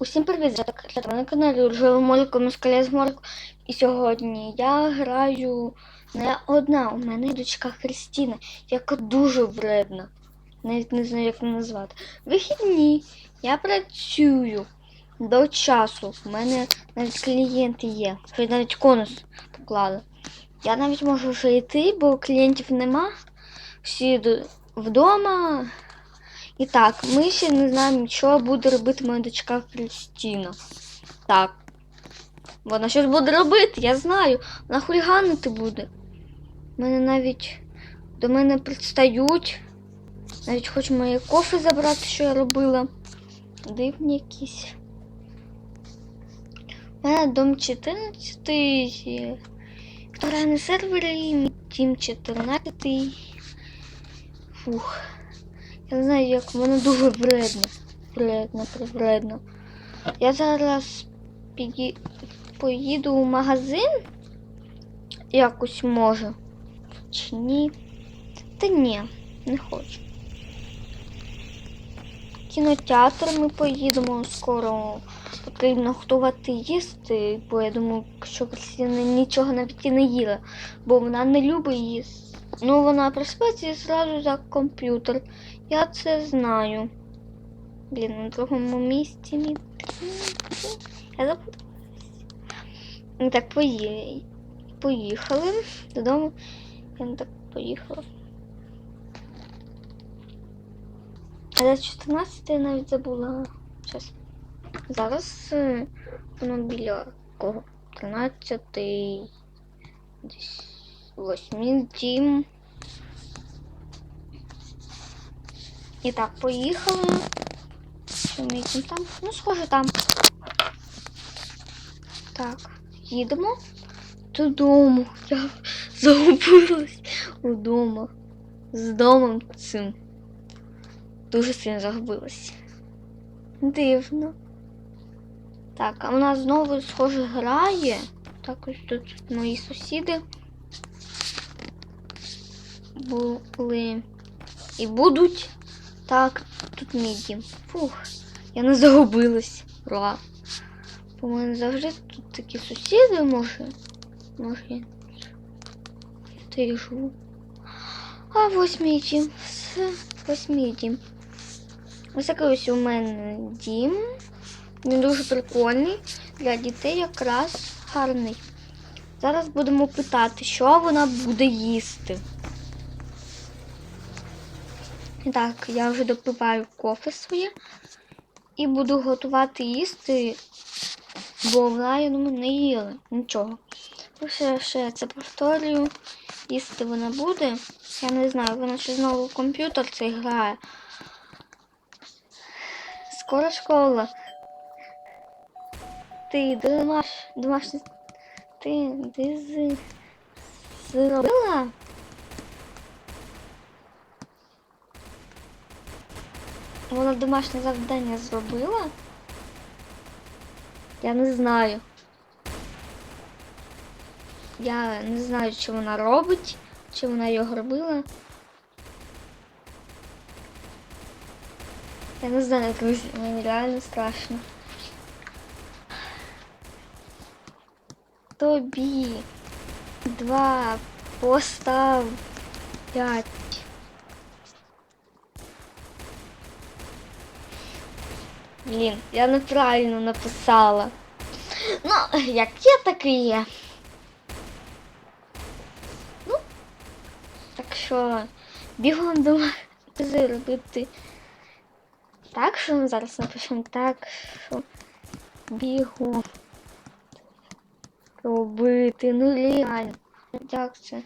Усім привіт! Так на каналі Ржевий Молько Москаля з Морку. І сьогодні я граю не одна. У мене дочка Христіна, яка дуже вредна. Навіть не знаю, як її назвати. Вихідні. Я працюю до часу. У мене навіть клієнти є. Що навіть конус поклали. Я навіть можу вже йти, бо клієнтів нема. Всі до- вдома. І так, ми ще не знаємо, що буде робити моя дочка Кристіна. Так. Вона щось буде робити, я знаю. Вона хуліганити буде. Мене навіть до мене пристають. Навіть хоче моє кофе забрати, що я робила. Дивні якісь. У мене дом 14. є. Хто грає на сервері, тім 14. Фух. Я не знаю, як воно дуже вредно. Вредно, вредно. Я зараз піді... поїду в магазин. Якось може. Чи ні? Та ні, не хочу. Кінотеатр ми поїдемо скоро. Потрібно готувати їсти, бо я думаю, що Кристина нічого навіть і не їла, бо вона не любить їсти. Ну, вона проспиться і зразу за комп'ютер. Я це знаю. Блін, на другому місці мій. Я забула. Ну так, пої... поїхали додому. Я не так поїхала. А за 14 я навіть забула. Щас. Зараз е, воно біля кого? 13 десь 8 дім. І так, поїхали. Їдемо там? Ну, схоже, там. Так, їдемо додому. Я загубилась удома. З домом цим. Дуже сильно загубилась. Дивно. Так, а у нас знову, схоже, грає. Так, ось тут мої сусіди були і будуть. Так, тут мій дім. Фух, я не загубилась. Ура. У мене завжди тут такі сусіди, може. Може я. Та живу. А ось мій дім. Все, ось мій дім. Ось такий ось у мене дім. Він дуже прикольний. Для дітей якраз гарний. Зараз будемо питати, що вона буде їсти. Так, я вже допиваю кофе своє і буду готувати їсти, бо вона, я думаю, не їла нічого. Ну, Ще, ще це повторюю. Їсти вона буде. Я не знаю, вона ще знову в комп'ютер цей грає. Скоро школа. Ти домаш, домашній. Ти, ти з... зробила? Вона домашнє завдання зробила? Я не знаю. Я не знаю, чи вона робить, чи вона його робила. Я не знаю, друзі, мені реально страшно. Тобі два постав п'ять. Блін, я неправильно написала. Ну, як є, так і є. Ну, так що бігом думаю зробити. Так, що ми зараз напишемо так, що бігом робити. Ну реально. Як це?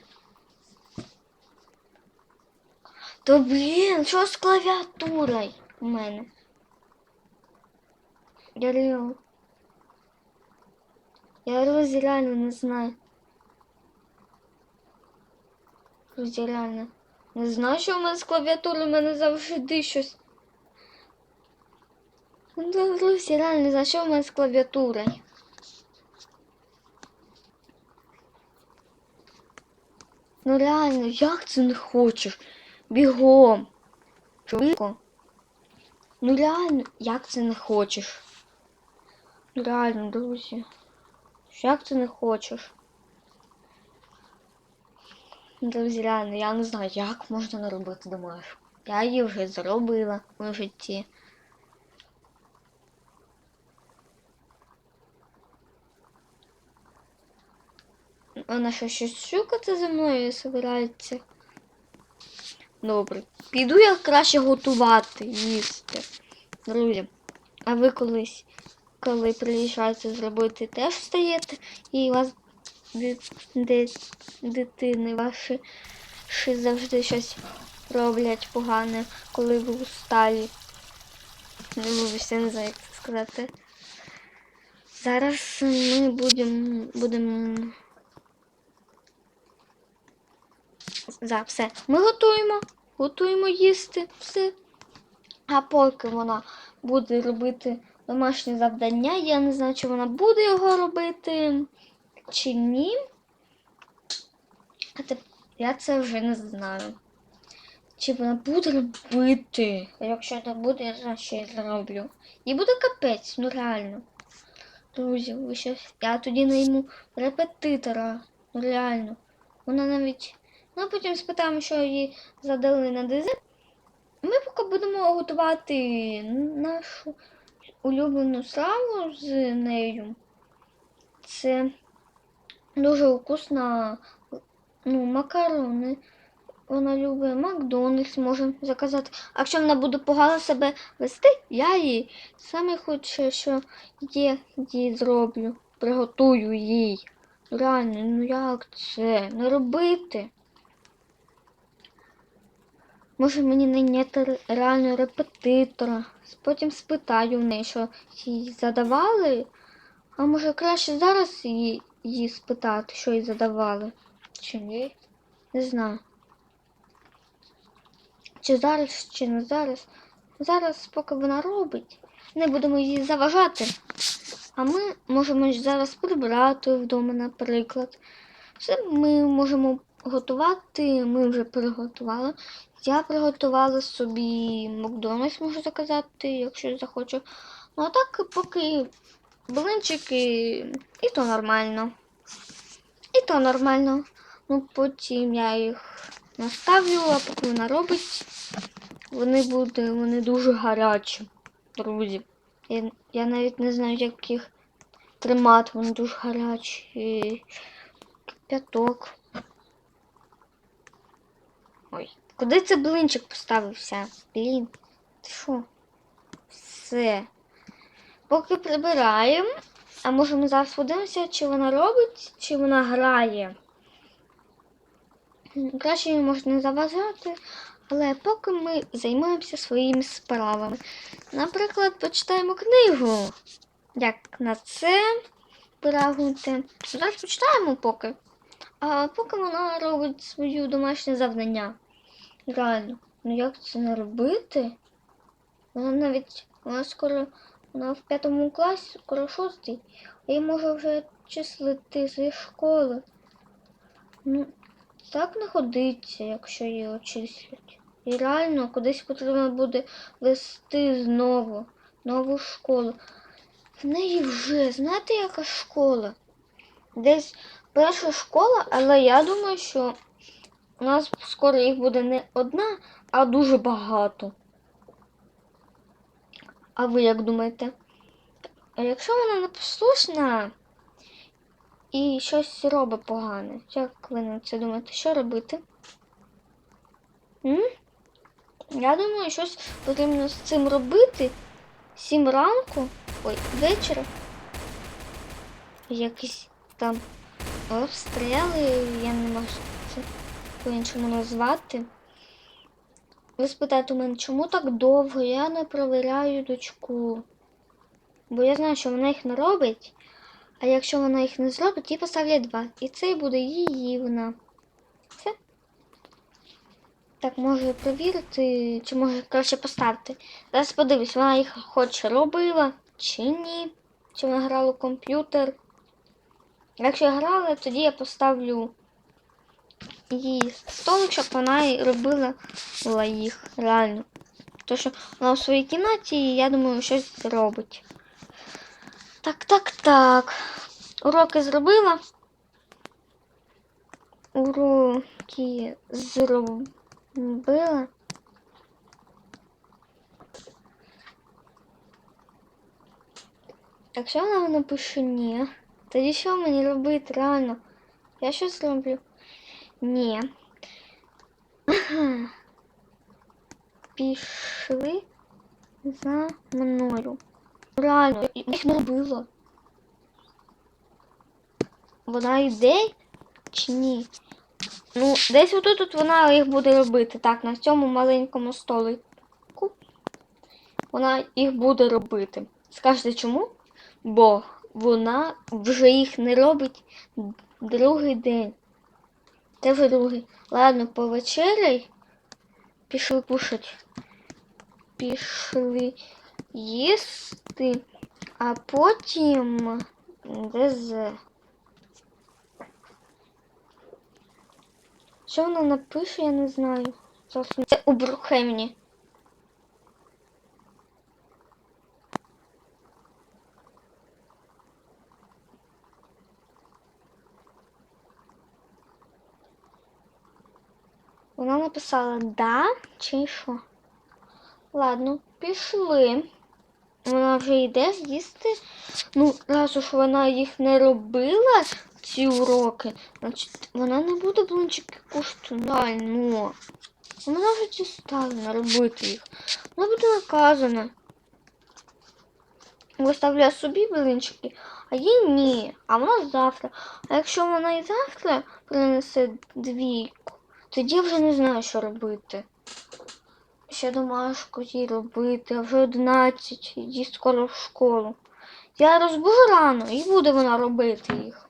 То блін, що з клавіатурою у мене? Я реально. Я друзі реально не знаю. Друзі, реально. Не знаю, що в мене з клавіатурою, у мене завжди щось. Ну, друзі, реально, знаю, що в мене з клавіатурою. Ну реально, як це не хочеш? Бігом. Швидко. Ну реально, як це не хочеш? Реально, друзі. Як ти не хочеш? Друзі, реально, я не знаю, як можна не робити домашку. Я її вже зробила у житті. Вона що щось шукати за мною збирається. Добре. Піду я краще готувати, їсти. Друзі, а ви колись, коли приїжджаєте зробити, теж встаєте і у вас ди- ди- дитини ваші ши завжди щось роблять погане, коли ви усталі. Не вибачте, не знаю, як це сказати. Зараз ми будемо будемо. За все. Ми готуємо, готуємо їсти все. А поки вона буде робити домашнє завдання, я не знаю, чи вона буде його робити, чи ні. А теп- я це вже не знаю. Чи вона буде робити? Якщо не буде, я знаю, що зроблю. І буде капець, ну реально. Друзі, ви щось. Я тоді найму репетитора. Ну реально. Вона навіть. Ну, потім спитаємо, що їй задали на ДЗ. Ми поки будемо готувати нашу улюблену страву з нею. Це дуже вкусна ну, макарони. Вона любить Макдональдс, може заказати. А якщо вона буде погано себе вести, я їй саме хоче, що є, їй зроблю. Приготую їй. Реально, ну як це? Не робити. Може мені найняти ре- реально репетитора. Потім спитаю в неї, що їй задавали. А може краще зараз її, її спитати, що їй задавали. Чи ні? Не знаю. Чи зараз, чи не зараз. Зараз, поки вона робить, не будемо їй заважати. А ми можемо зараз прибрати вдома, наприклад. Все ми можемо готувати, ми вже приготували. Я приготувала собі Макдональдс, можу заказати, якщо захочу. Ну а так, поки блинчики, і то нормально. І то нормально. Ну, потім я їх наставлю, а поки вона робить, вони будуть, вони дуже гарячі, друзі. Я, я навіть не знаю, як їх тримати, вони дуже гарячі. П'яток. Ой, куди це блинчик поставився? Блін, ти? Все. Поки прибираємо. А може ми зараз подивимося, чи вона робить, чи вона грає. Краще її можна заважати, але поки ми займаємося своїми справами. Наприклад, почитаємо книгу. Як на це прагнути. Зараз почитаємо поки. А поки вона робить свою домашнє завдання. Реально, ну як це не робити? Вона навіть вона скоро вона в п'ятому класі, скоро шостий, а їй може вже числити зі школи. Ну, так не ходиться, якщо її очислять. І реально кудись потрібно буде вести знову нову школу. В неї вже, знаєте, яка школа? Десь перша школа, але я думаю, що у нас скоро їх буде не одна, а дуже багато. А ви як думаєте? А якщо вона непослушна і щось робить погане, як ви на це думаєте, що робити? М? Я думаю, щось потрібно з цим робити. Сім ранку, ой, вечора. Якісь там обстріли, я не можу по-іншому назвати. Ви спитаєте у мене, чому так довго я не провіряю дочку? Бо я знаю, що вона їх не робить, а якщо вона їх не зробить, їй поставлять два. І це буде її вона. Все. Так, можу перевірити, чи може краще поставити. Зараз подивлюсь, вона їх хоч робила, чи ні. Чи вона грала у комп'ютер. Якщо грала, тоді я поставлю її столик, щоб вона і робила їх реально. Тому що вона у своїй кімнаті, і я думаю, щось робить. Так, так, так. Уроки зробила. Уроки зробила. Якщо вона напише ні, тоді що мені робити реально? Я що зроблю? Ні. Пішли за мною. Реально, їх не робила. Вона йде чи ні? Ну, десь отут от вона їх буде робити. Так, на цьому маленькому столику вона їх буде робити. Скажете чому? Бо вона вже їх не робить другий день. Це ви другий. Ладно, повечеряй. Пішли кушать. Пішли їсти, а потім ДЗ. Що вона напише, я не знаю. Це у Брухемні. Вона написала да чи що? Ладно, пішли. Вона вже йде з'їсти. Ну, раз уж вона їх не робила, ці уроки, значить вона не буде блинчики кушати дально. Вона вже дістала робити їх. Вона буде наказана. Виставляє собі блинчики, а їй ні. А вона завтра. А якщо вона і завтра принесе двійку, тоді вже не знаю, що робити. Ще домашку їй робити, а вже 11, іди скоро в школу. Я розбужу рано і буде вона робити їх.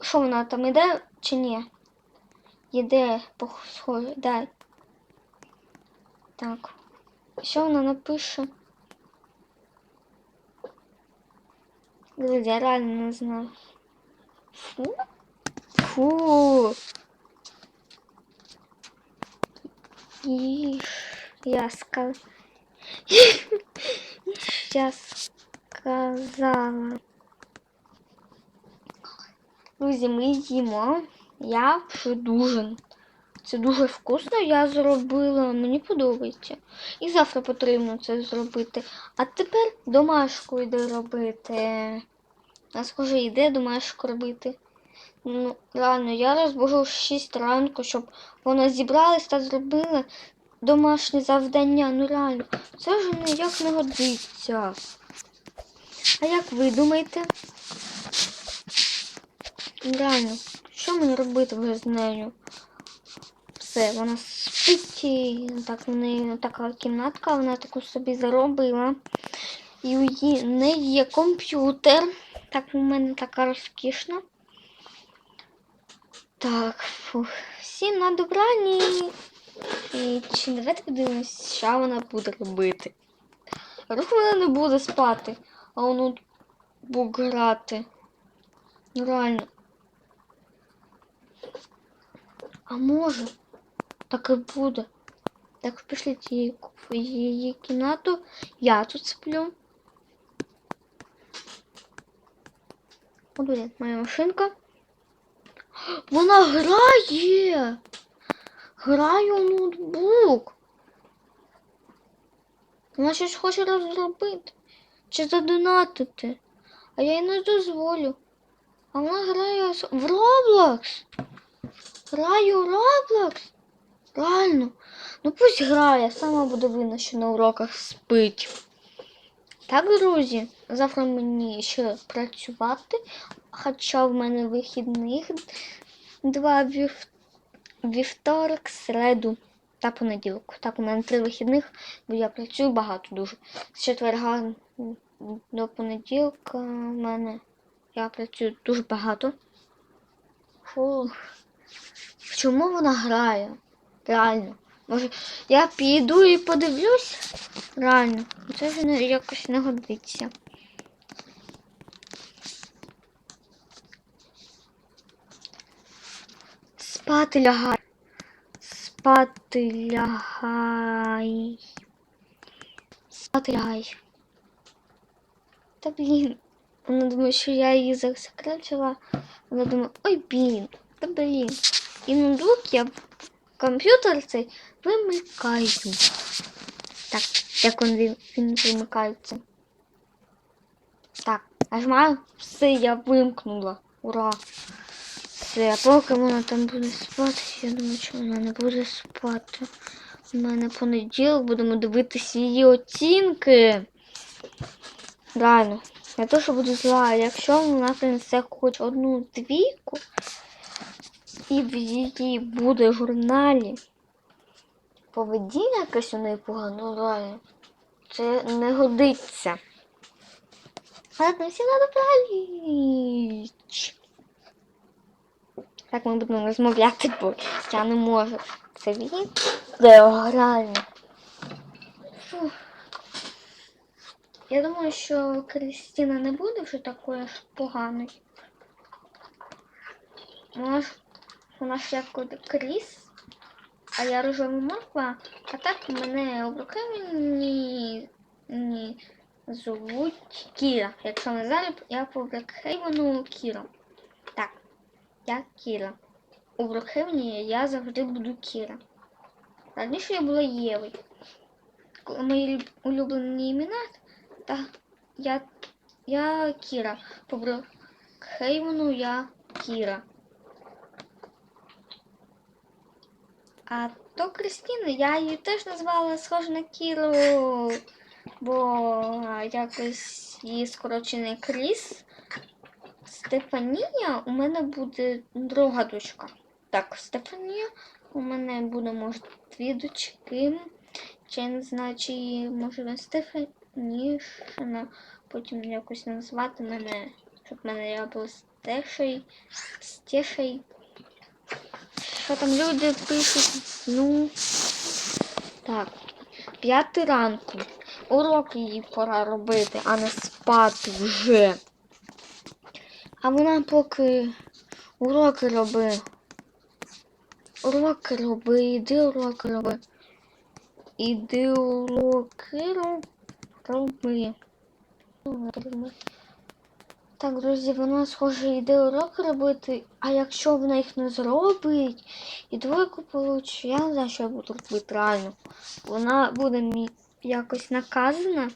Що вона там іде чи ні? Іде, схоже, дай. Так. Що вона напише? Друзі, я реально не знаю. Фу. Фу. Їж, я сказ... Я сказала. Друзі, ми їмо. Я вже дуже. Це дуже вкусно, я зробила, мені подобається. І завтра потрібно це зробити. А тепер домашку йде робити. А схоже, йде домашку робити. Ну, реально, я розбужу в 6 ранку, щоб вона зібралась та зробила домашнє завдання. Ну реально, це вже ніяк не годиться. А як ви думаєте? Реально, що мені робити вже з нею? Все, вона спить, і так в неї така кімнатка, вона таку собі заробила. І у її не є комп'ютер. Так у мене така розкішна. Так, фух. всім на добрані. І чи давайте подивимось, що вона буде робити. Рух вона не буде спати, а воно буде грати. Ну реально. А може, так і буде. Так, пішліть її в її кімнату. Я тут сплю. От блін, моя машинка. Вона грає. Грає у ноутбук. Вона щось хоче розробити. Чи задонатити. А я їй не дозволю. А вона грає в Roblox. Грає у Roblox. Реально. Ну пусть грає, сама буде видно, що на уроках спить. Так, друзі, завтра мені ще працювати, хоча в мене вихідних два вів... вівторок, середу та понеділок. Так, у мене три вихідних, бо я працюю багато дуже. З четверга до понеділка в мене я працюю дуже багато. Фу. Чому вона грає? Реально. Може, я піду і подивлюсь? Реально. Це вже якось не годиться. Спати лягай. Спати лягай. Спати лягай. Та блін. Вона думає, що я її засекречила. Вона думає, ой, блін, та блін. І ноутбук я комп'ютер цей вимикаю. Так, як він, він вимикається. Так, нажимаю. Все, я вимкнула. Ура! Все, поки вона там буде спати, я думаю, що вона не буде спати. У мене понеділок будемо дивитися її оцінки. Реально. Я теж буду зла, якщо вона принесе хоч одну двійку, і в її буде в журналі поведінка якась у неї погана, ну реально. Це не годиться. Ладно, всі надо правіч. Так ми будемо розмовляти, бо я не можу. Де реально. Фух. Я думаю, що Кристина не буде вже такою ж поганою. Ж, вона ж як Кріс, а я рожева морква, а так мене обруковані ні, звуть Кіра. Якщо не знали, я по Брекхейвену Кіра. Я Кіра. У Брекхейвені я завжди буду Кіра. Раніше я була Євою. Мої улюблені імена та я, я Кіра. По Брекхейвену я Кіра. А то Кристина, я її теж назвала схожа на Кіру, бо якось її скорочений Кріс. Стефанія у мене буде друга дочка. Так, Стефанія у мене буде, може, дві дочки. Чи її, може Стефанішина, потім якось назвати мене, щоб мене я була Стешей, Стешей. Що там люди пишуть? Ну. Так. П'яти ранку. Уроки їй пора робити, а не спати вже. А вона поки уроки роби. Уроки роби, іди уроки роби. Іди уроки роби. Так, друзі, вона схоже йде уроки робити, а якщо вона їх не зробить і двойку получить, я не знаю, що я буду робити реально. Вона буде мі- якось наказана.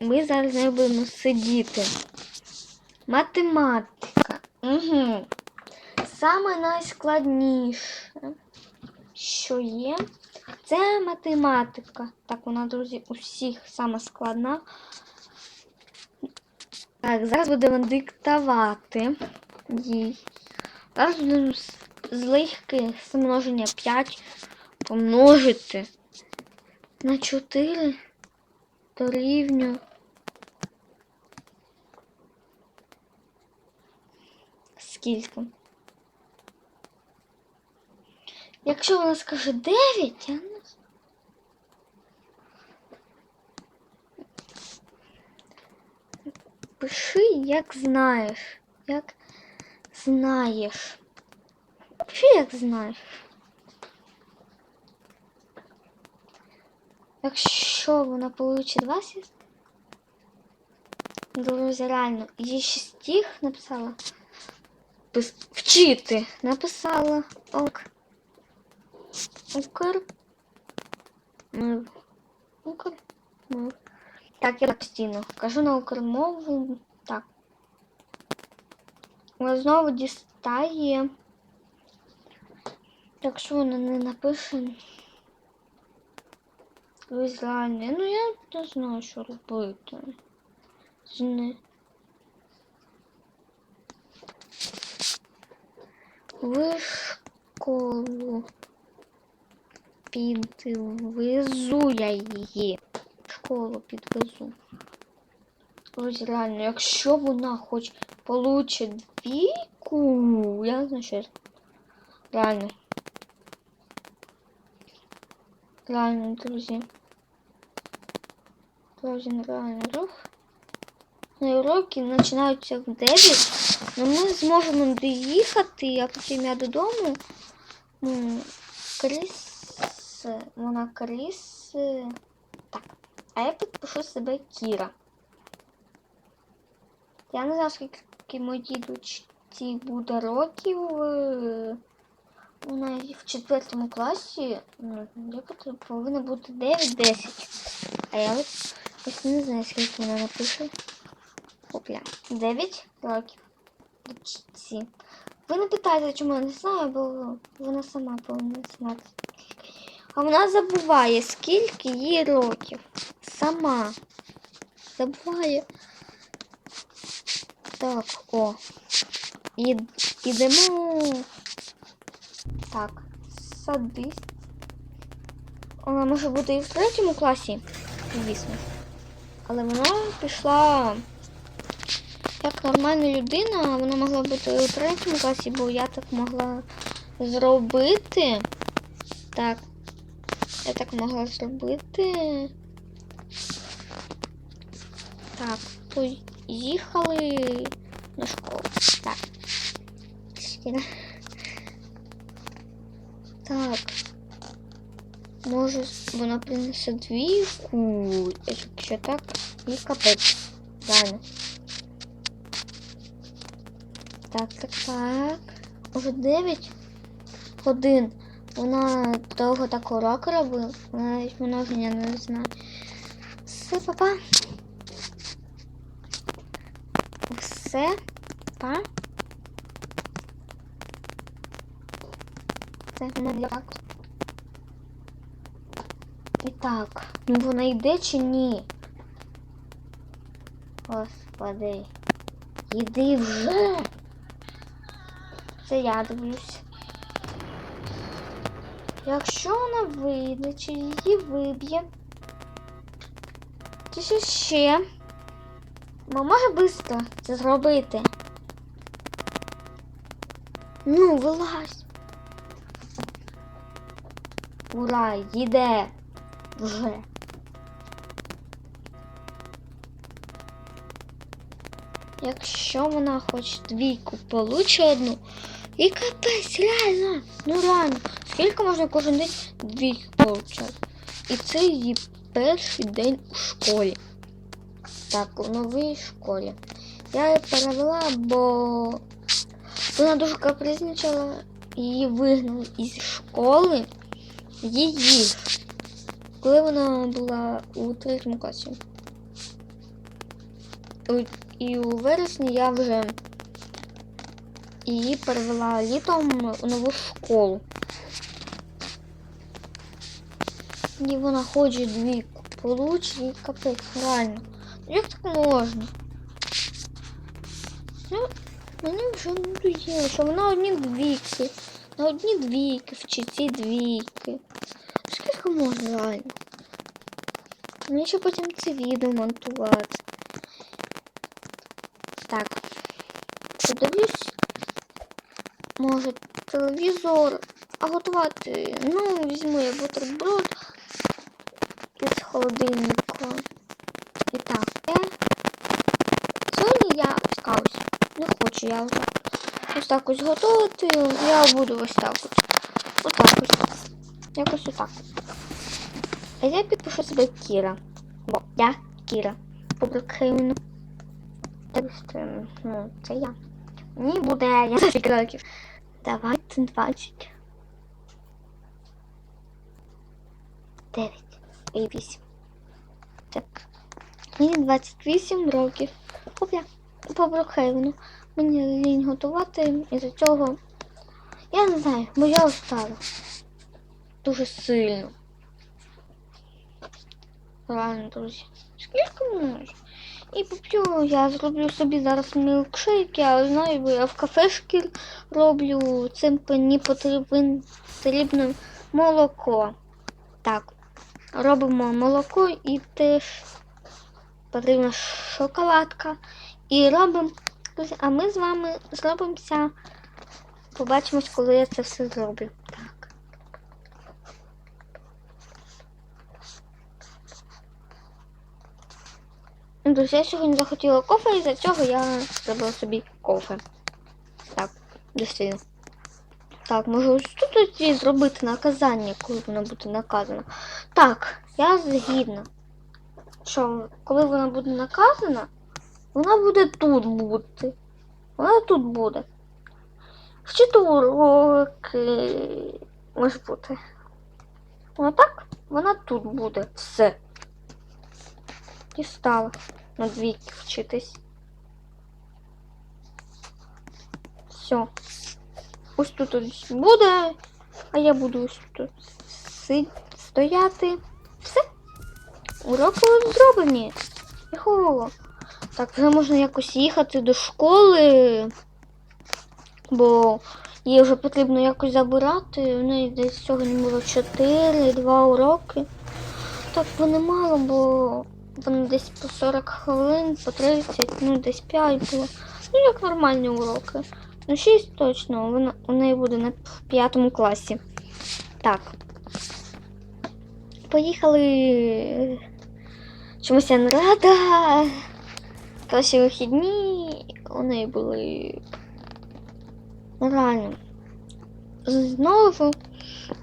Ми зараз з нею будемо сидіти. Математика. Угу. Саме найскладніше, що є, це математика. Так, вона, друзі, у всіх сама складна. Так, зараз будемо диктувати їй. Зараз будемо з з легки множення 5 помножити на 4 дорівнює. Скільки? Якщо вона скаже 9, я не. Пиши, як знаєш. Як знаєш. Пиши, як знаєш. Якщо вона получить 20, друзі, реально, її шістіх написала. Пис... Вчити написала. Ок. Укр. Мив. Укр. Мив. Так, я постійно кажу на укрмову. Так. Вона знову дістає. Якщо вона не напише. Реально, ну я не знаю, що робити. З не... В підвезу я її. Школу підвезу. Друзі, реально, якщо вона хоч получить двійку, я не знаю, що я... Реально. Реально, друзі. Друзі, реально рух. Уроки починаються в 9, але ми зможемо доїхати, а потім я додому. Ну, Кріс. Вона Кріс. Так. А я підпишу себе Кіра. Я не знаю, скільки моїй дочці буде років. е, Вона в четвертому класі. Ну, я повинна бути 9-10. А я ось, ось не знаю, скільки вона напише. Опля. 9 років. Дочці. Ви не питайте, чому я не знаю, бо вона сама повинна знати. А вона забуває, скільки їй років. Сама. Забуває. Так, о. І, ідемо. Так, садись. Вона може бути і в третьому класі, звісно. Але вона пішла як нормальна людина, вона могла бути у третьому класі, бо я так могла зробити. Так. Я так могла зробити. Так, поїхали на школу. Так. Так. Може, вона принесе двійку. Якщо так, і капець. Реально. Так, так, так. Уже 9 годин. Вона довго так уроки робила. Вона навіть множення не знає. Все, папа. Все, па. Це не так. І так. Ну вона йде чи ні? Господи. Іди вже. Це я дивлюсь. Якщо вона вийде, чи її виб'є, чи що ще, ми може швидко це зробити. Ну, вилазь. Ура, їде вже. Якщо вона хоч двійку получить одну, і капець, реально, ну реально, скільки можна кожен день двійку получати? І це її перший день у школі. Так, у новій школі. Я її перевела, бо вона дуже капризничала, її вигнали із школи. Її. Коли вона була у третьому класі. І у вересні я вже її перевела літом у нову школу. І вона хоче двійку. Получить їй капець, реально. Ну, Як так можна? Ну, мені вже надоїло, що вона одні двійки. На одні двійки, вчить ці двійки. Скільки можна реально? Мені ще потім це відео монтувати. Так. Подивлюсь. Може телевізор. А готувати. Ну, візьму я бутерброд із холодильника. І так. Сьогодні я скаусь. Не хочу я вже. Ось так ось готувати. Я буду ось так ось. Отак ось. Якось отак. А я підпишу себе Кіра. Бо я Кіра. Побрикину. Ну, це я. Мені буде я за років. Давайте 20. 9 і 8. Так. Мені 28 років. Опля. По Брукхейвену. Мені лінь готувати із-за цього. Я не знаю, бо я устала. Дуже сильно. Реально, друзі. Скільки можу? І поп'ю, я зроблю собі зараз мілкшейк, я знаю, бо я в кафешки роблю. Цим мені потрібен, потрібно молоко. Так, робимо молоко і теж потрібна шоколадка. І робимо, а ми з вами зробимося. Побачимось, коли я це все зроблю. Так. Ну, Друзі, я сьогодні захотіла кофе, і за цього я зробила собі кофе. Так, дійсно. Так, можу тут їй зробити наказання, коли вона буде наказана. Так, я згідна. Що, коли вона буде наказана, Вона буде тут бути. Вона тут буде. Вчити уроки може бути. Отак вона тут буде. Все. І стала на двійки вчитись. Все. Ось тут ось буде, а я буду ось тут стояти. Все. Уроки зроблені. Його. Так, вже можна якось їхати до школи, бо її вже потрібно якось забирати. У неї десь сьогодні було 4, 2 уроки. Так, бо не мало, бо вони десь по 40 хвилин, по 30, ну десь 5 було. Ну, як нормальні уроки. Ну, 6 точно, вона, у неї буде на в п'ятому класі. Так. Поїхали. Чомусь я не рада. Кращі вихідні у неї були ну, реально. Знову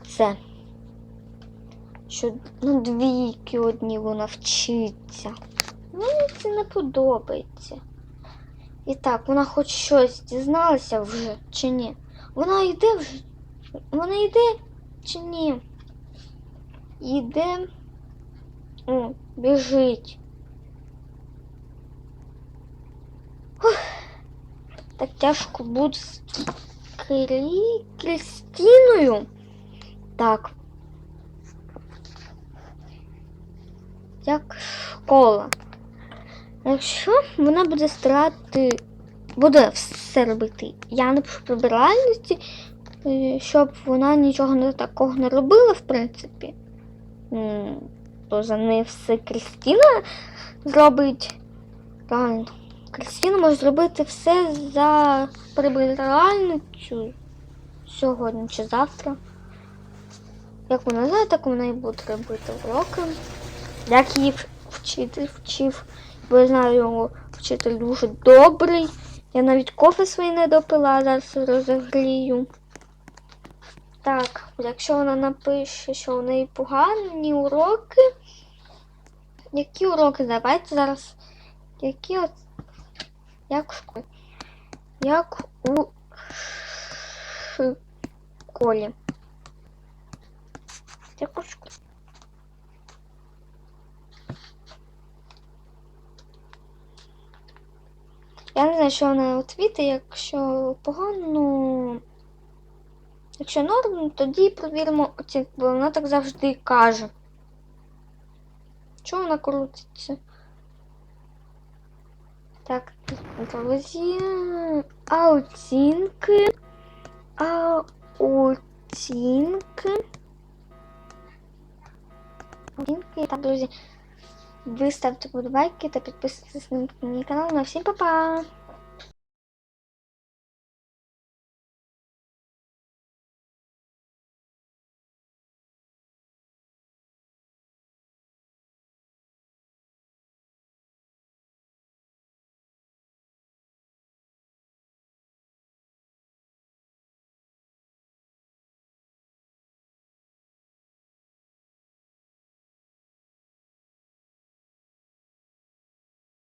це. Що на двійки одні вона вчиться. Мені це не подобається. І так, вона хоч щось дізналася вже чи ні? Вона йде вже. Вона йде чи ні? Йде. О, біжить. Ух, Так тяжко буде з Крі... Крістіною. Так. Як школа. Якщо вона буде старати, буде все робити. Я напишу прибиральності, е, щоб вона нічого не такого не робила, в принципі. То за неї все Крістіна зробить. Правильно. Крістіна може зробити все за прибиральницю сьогодні чи завтра. Як вона знає, так вона і буде робити уроки. Як її вчитель вчив, бо я знаю його вчитель дуже добрий. Я навіть кофе свій не допила, зараз розігрію. Так, якщо вона напише, що у неї погані уроки. Які уроки? Давайте зараз. Які от. Як в школі? Як у школі. Як у школі. Я не знаю, що вона відповіде, якщо погано, ну, якщо норм, тоді провіримо оцінку, бо вона так завжди каже. Чого вона крутиться? Так, друзі. А оцінки. А оцінки. Оцінки. Так, друзі. Ви ставте подобайки та підписуйтесь на мій канал. На всім па-па!